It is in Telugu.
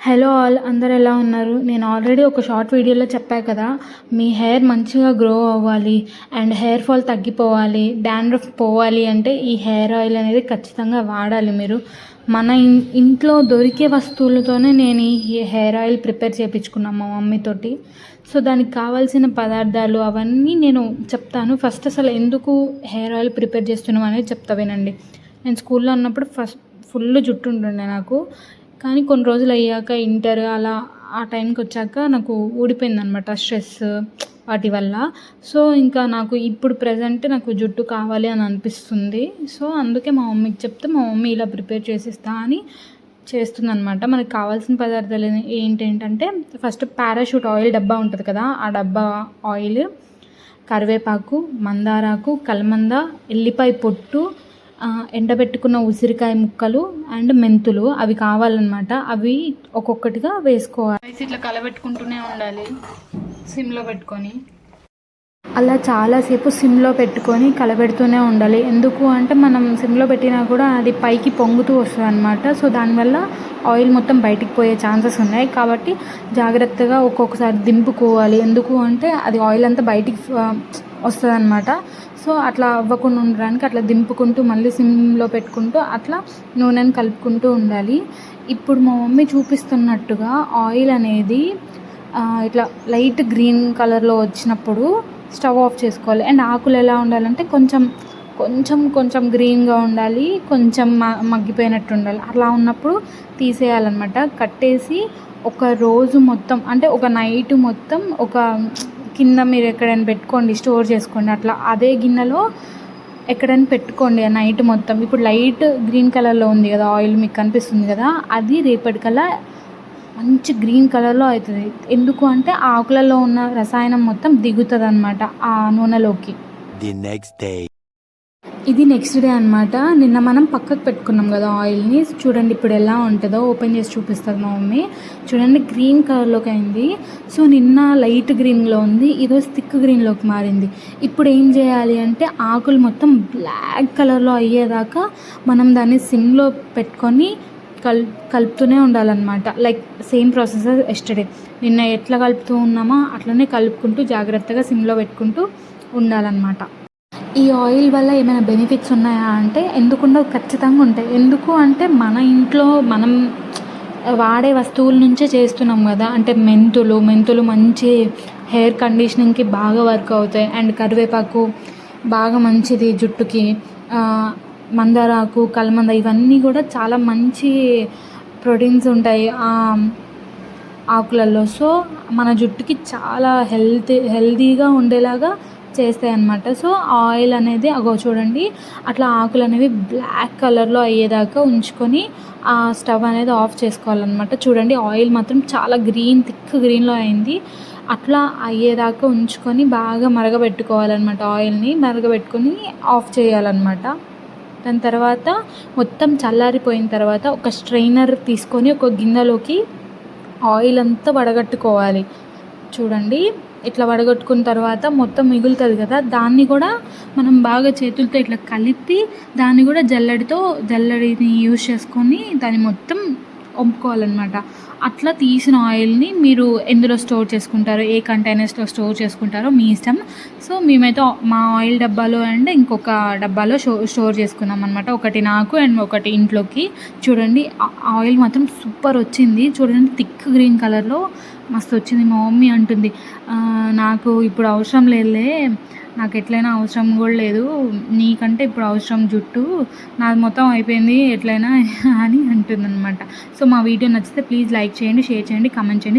హలో ఆల్ అందరు ఎలా ఉన్నారు? నేను ఆల్రెడీ ఒక షార్ట్ వీడియోలో చెప్పా కదా మీ హెయిర్ మంచిగా గ్రో అవ్వాలి అండ్ హెయిర్ ఫాల్ తగ్గిపోవాలి డాండ్రఫ్ పోవాలి అంటే ఈ హెయిర్ ఆయిల్ అనేది ఖచ్చితంగా వాడాలి మీరు. మన ఇన్- ఇంట్లో దొరికే వస్తువులతోనే నేను ఈ హెయిర్ ఆయిల్ ప్రిపేర్ చేయించుకున్నాను మా మమ్మీతోటి సో దానికి కావాల్సిన పదార్థాలు అవన్నీ నేను చెప్తాను. ఫస్ట్ అసలు ఎందుకు హెయిర్ ఆయిల్ ప్రిపేర్ చేస్తున్నాం అనేది చెప్తా వినండి. నేను స్కూల్లో ఉన్నప్పుడు ఫస్ట్ ఫుల్ జుట్టు ఉంటుండే నాకు. కానీ కొన్ని రోజులు అయ్యాక ఇంటర్ అలా ఆ టైంకి వచ్చాక నాకు ఊడిపోయింది అనమాట స్ట్రెస్ వాటి వల్ల. సో ఇంకా నాకు ఇప్పుడు ప్రజెంట్ నాకు జుట్టు కావాలి అని అనిపిస్తుంది. సో అందుకే మా మమ్మీకి చెప్తే మా మమ్మీ ఇలా ప్రిపేర్ చేసిస్తా అని చేస్తుంది అనమాట మనకు కావాల్సిన పదార్థాలు ఏంటంటే ఫస్ట్ పారాషూట్ ఆయిల్ డబ్బా ఉంటుంది కదా ఆ డబ్బా ఆయిల్ కరివేపాకు మందారాకు కలమంద ఎల్లిపాయ పొట్టు ఎండబెట్టుకున్న ఉసిరికాయ ముక్కలు అండ్ మెంతులు అవి కావాలన్నమాట. అవి ఒక్కొక్కటిగా వేసుకోవాలి. వేసి ఇట్లా కలబెట్టుకుంటూనే ఉండాలి. సిమ్లో పెట్టుకొని. అలా చాలాసేపు సిమ్లో పెట్టుకొని కలబెడుతూనే ఉండాలి. ఎందుకు అంటే మనం సిమ్లో పెట్టినా కూడా అది పైకి పొంగుతూ వస్తుంది అనమాట సో దానివల్ల ఆయిల్ మొత్తం బయటికి పోయే ఛాన్సెస్ ఉన్నాయి. కాబట్టి జాగ్రత్తగా ఒక్కొక్కసారి దింపుకోవాలి. ఎందుకు అంటే అది ఆయిల్ అంతా బయటికి వస్తుంది అనమాట సో అట్లా అవ్వకుండా ఉండడానికి అట్లా దింపుకుంటూ మళ్ళీ సిమ్లో పెట్టుకుంటూ అట్లా నూనెను కలుపుకుంటూ ఉండాలి. ఇప్పుడు మా మమ్మీ చూపిస్తున్నట్టుగా ఆయిల్ అనేది ఇట్లా లైట్ గ్రీన్ కలర్లో వచ్చినప్పుడు స్టవ్ ఆఫ్ చేసుకోవాలి. అండ్ ఆకులు ఎలా ఉండాలంటే కొంచెం కొంచెం కొంచెం గ్రీన్గా ఉండాలి. కొంచెం మగ్గిపోయినట్టు ఉండాలి. అలా ఉన్నప్పుడు తీసేయాలన్నమాట. కట్టేసి ఒక రోజు మొత్తం అంటే ఒక నైట్ మొత్తం ఒక కింద మీరు ఎక్కడైనా పెట్టుకోండి స్టోర్ చేసుకోండి. అట్లా అదే గిన్నెలో ఎక్కడైనా పెట్టుకోండి ఆ నైట్ మొత్తం. ఇప్పుడు లైట్ గ్రీన్ కలర్లో ఉంది కదా ఆయిల్ మీకు కనిపిస్తుంది కదా అది రేపటికల్లా మంచి గ్రీన్ కలర్లో అవుతుంది. ఎందుకు అంటే ఆ ఆకులలో ఉన్న రసాయనం మొత్తం దిగుతుంది అనమాట ఆ నూనెలోకి. Next day. ఇది నెక్స్ట్ డే అనమాట నిన్న మనం పక్కకు పెట్టుకున్నాం కదా ఆయిల్ని. చూడండి ఇప్పుడు ఎలా ఉంటుందో. ఓపెన్ చేసి చూపిస్తుంది మా మమ్మీ. చూడండి గ్రీన్ కలర్లోకి అయింది. సో నిన్న లైట్ గ్రీన్లో ఉంది. ఈరోజు థిక్ గ్రీన్లోకి మారింది. ఇప్పుడు ఏం చేయాలి అంటే ఆకులు మొత్తం బ్లాక్ కలర్లో అయ్యేదాకా మనం దాన్ని సిమ్లో పెట్టుకొని కల్ కలుపుతూనే ఉండాలన్నమాట. లైక్ సేమ్ ప్రాసెస్ ఎస్టర్డే నిన్న ఎట్లా కలుపుతూ ఉన్నామో అట్లనే కలుపుకుంటూ జాగ్రత్తగా సిమ్లో పెట్టుకుంటూ ఉండాలన్నమాట. ఈ ఆయిల్ వల్ల ఏమైనా బెనిఫిట్స్ ఉన్నాయా అంటే ఎందుకుండవు ఖచ్చితంగా ఉంటాయి. ఎందుకు అంటే మన ఇంట్లో మనం వాడే వస్తువుల నుంచే చేస్తున్నాం కదా. అంటే మెంతులు మెంతులు మంచి హెయిర్ కండిషనింగ్కి బాగా వర్క్ అవుతాయి. అండ్ కరివేపాకు బాగా మంచిది జుట్టుకి. మందారాకు కలమంద ఇవన్నీ కూడా చాలా మంచి ప్రోటీన్స్ ఉంటాయి ఆ, ఆకులలో సో మన జుట్టుకి చాలా హెల్తీ హెల్తీగా ఉండేలాగా చేస్తాయి అన్నమాట. సో ఆయిల్ అనేది అగో చూడండి అట్లా ఆకులు అనేవి బ్లాక్ కలర్లో అయ్యేదాకా ఉంచుకొని ఆ స్టవ్ అనేది ఆఫ్ చేసుకోవాలన్నమాట. చూడండి ఆయిల్ మాత్రం చాలా గ్రీన్ థిక్ గ్రీన్లో అయింది. అట్లా అయ్యేదాకా ఉంచుకొని బాగా మరగబెట్టుకోవాలన్నమాట. ఆయిల్ని మరగబెట్టుకొని ఆఫ్ చేయాలన్నమాట. దాని తర్వాత మొత్తం చల్లారిపోయిన తర్వాత ఒక స్ట్రైనర్ తీసుకొని ఒక గిన్నెలోకి ఆయిల్ అంతా వడగట్టుకోవాలి. చూడండి ఇట్లా వడగట్టుకున్న తర్వాత మొత్తం మిగులుతుంది కదా దాన్ని కూడా మనం బాగా చేతులతో ఇట్లా కలిపి దాన్ని కూడా జల్లడితో జల్లడిని యూజ్ చేసుకొని దాన్ని మొత్తం వంపుకోవాలన్నమాట అట్లా తీసిన ఆయిల్ని మీరు ఎందులో స్టోర్ చేసుకుంటారో ఏ కంటైనర్స్లో స్టోర్ చేసుకుంటారో మీ ఇష్టం. సో మేమైతే మా ఆయిల్ డబ్బాలో అండ్ ఇంకొక డబ్బాలో షో స్టోర్ చేసుకున్నాం అనమాట ఒకటి నాకు అండ్ ఒకటి ఇంట్లోకి. చూడండి ఆయిల్ మాత్రం సూపర్ వచ్చింది. చూడండి థిక్ గ్రీన్ కలర్లో మస్తు వచ్చింది. మా మమ్మీ అంటుంది నాకు ఇప్పుడు అవసరం లేదులే. నాకు ఎట్లయినా అవసరం కూడా లేదు. నీకంటే ఇప్పుడు అవసరం జుట్టు. నాది మొత్తం అయిపోయింది ఎట్లయినా అని అంటుందన్నమాట. సో మా వీడియో నచ్చితే ప్లీజ్ లైక్ చేయండి షేర్ చేయండి కామెంట్ చేయండి.